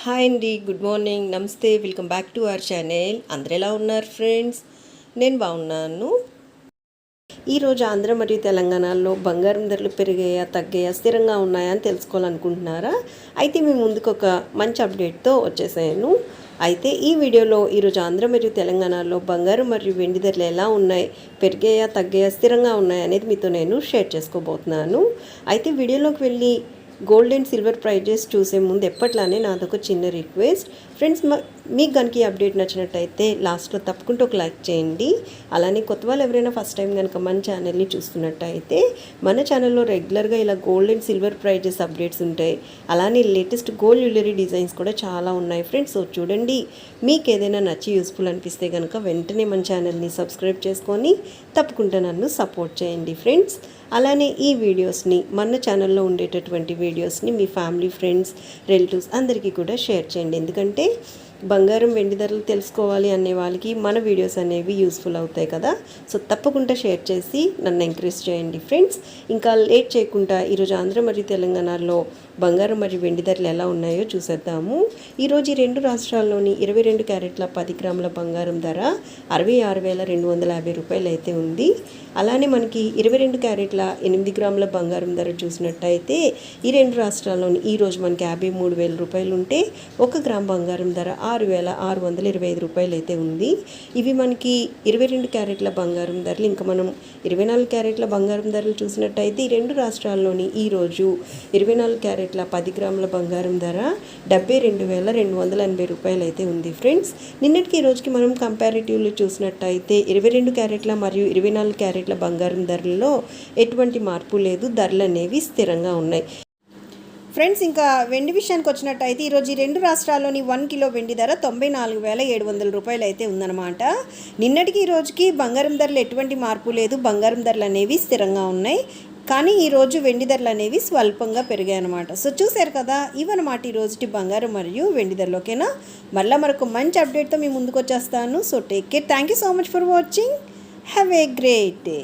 Hi అండి good morning నమస్తే welcome back to our channel. అందరు ఎలా ఉన్నారు ఫ్రెండ్స్? నేను బాగున్నాను. ఈరోజు ఆంధ్ర మరియు తెలంగాణలో బంగారం ధరలు పెరిగాయా తగ్గాయా స్థిరంగా ఉన్నాయా అని తెలుసుకోవాలనుకుంటున్నారా? అయితే మీ ముందుకు ఒక మంచి అప్డేట్తో వచ్చేసాను. అయితే ఈ వీడియోలో ఈరోజు ఆంధ్ర మరియు తెలంగాణలో బంగారం మరియు వెండి ధరలు ఎలా ఉన్నాయి పెరిగాయా తగ్గాయా స్థిరంగా ఉన్నాయా అనేది మీతో నేను షేర్ చేసుకోబోతున్నాను. అయితే వీడియోలోకి వెళ్ళి గోల్డ్ అండ్ సిల్వర్ ప్రైజెస్ చూసే ముందు ఎప్పట్లానే నాదొక చిన్న రిక్వెస్ట్. ఫ్రెండ్స్ మీకు కనుక ఈ అప్డేట్ నచ్చినట్టయితే లాస్ట్లో తప్పకుండా ఒక లైక్ చేయండి. అలానే కొత్త వాళ్ళు ఎవరైనా ఫస్ట్ టైం కనుక మన ఛానల్ని చూస్తున్నట్టయితే మన ఛానల్లో రెగ్యులర్గా ఇలా gold and silver prices updates ఉంటాయి. అలానే లేటెస్ట్ గోల్డ్ జ్యువెలరీ డిజైన్స్ కూడా చాలా ఉన్నాయి ఫ్రెండ్స్. సో చూడండి మీకు ఏదైనా నచ్చి యూస్ఫుల్ అనిపిస్తే కనుక వెంటనే మన ఛానల్ని సబ్స్క్రైబ్ చేసుకొని తప్పకుండా నన్ను సపోర్ట్ చేయండి ఫ్రెండ్స్. అలానే ఈ వీడియోస్ని మన ఛానల్లో ఉండేటటువంటి వీడియోస్ని మీ ఫ్యామిలీ ఫ్రెండ్స్ రిలేటివ్స్ అందరికీ కూడా షేర్ చేయండి. ఎందుకంటే బంగారం వెండి ధరలు తెలుసుకోవాలి అనే వాళ్ళకి మన వీడియోస్ అనేవి యూస్ఫుల్ అవుతాయి కదా. సో తప్పకుండా షేర్ చేసి నన్ను ఎంకరేజ్ చేయండి ఫ్రెండ్స్ ఇంకా లేట్ చేయకుండా ఈరోజు ఆంధ్ర మరియు తెలంగాణలో బంగారం మరియు వెండి ధరలు ఎలా ఉన్నాయో చూసేద్దాము. ఈరోజు ఈ రెండు రాష్ట్రాల్లోని ఇరవై రెండు క్యారెట్ల పది గ్రాముల బంగారం ధర అరవై ఆరు వేల రెండు వందల యాభై రూపాయలు అయితే ఉంది. అలానే మనకి ఇరవై రెండు క్యారెట్ల ఎనిమిది గ్రాముల బంగారం ధర చూసినట్టయితే ఈ రెండు రాష్ట్రాల్లోని ఈరోజు మనకి యాభై మూడు వేల రూపాయలు ఉంటే ఒక గ్రామ్ బంగారం ధర ఆరు వేల ఆరు వందల ఇరవై ఐదు రూపాయలు అయితే ఉంది. ఇవి మనకి ఇరవై రెండు క్యారెట్ల బంగారం ధరలు. ఇంకా మనం ఇరవై నాలుగు క్యారెట్ల బంగారం ధరలు చూసినట్టయితే ఈ రెండు రాష్ట్రాల్లోని ఈ రోజు ఇరవై నాలుగు క్యారెట్ల పది గ్రాముల బంగారం ధర డెబ్బై రెండు వేల రెండు వందల ఎనభై రూపాయలు అయితే ఉంది ఫ్రెండ్స్. నిన్నటికి ఈ రోజుకి మనం కంపారిటివ్లో చూసినట్టయితే ఇరవై రెండు క్యారెట్ల మరియు ఇరవై నాలుగు క్యారెట్ల బంగారం ధరలలో ఎటువంటి మార్పు లేదు. ధరలు అనేవి స్థిరంగా ఉన్నాయి. ఫ్రెండ్స్ ఇంకా వెండి విషయానికి వచ్చినట్టయితే ఈరోజు ఈ రెండు రాష్ట్రాల్లోని వన్ కిలో వెండి ధర తొంభై నాలుగు వేల ఏడు వందల రూపాయలు అయితే ఉందన్నమాట. నిన్నటికి ఈ రోజుకి బంగారం ధరలు ఎటువంటి మార్పు లేదు. బంగారం ధరలు అనేవి స్థిరంగా ఉన్నాయి. కానీ ఈరోజు వెండి ధరలు అనేవి స్వల్పంగా పెరిగాయి అనమాట సో చూశారు కదా ఇవన్నమాట ఈ రోజుటి బంగారం మరియు వెండి ధరలు ఓకేనా మళ్ళీ మరొక మంచి అప్డేట్తో మీ ముందుకు వచ్చేస్తాను. So take care thank you so much for watching have a great day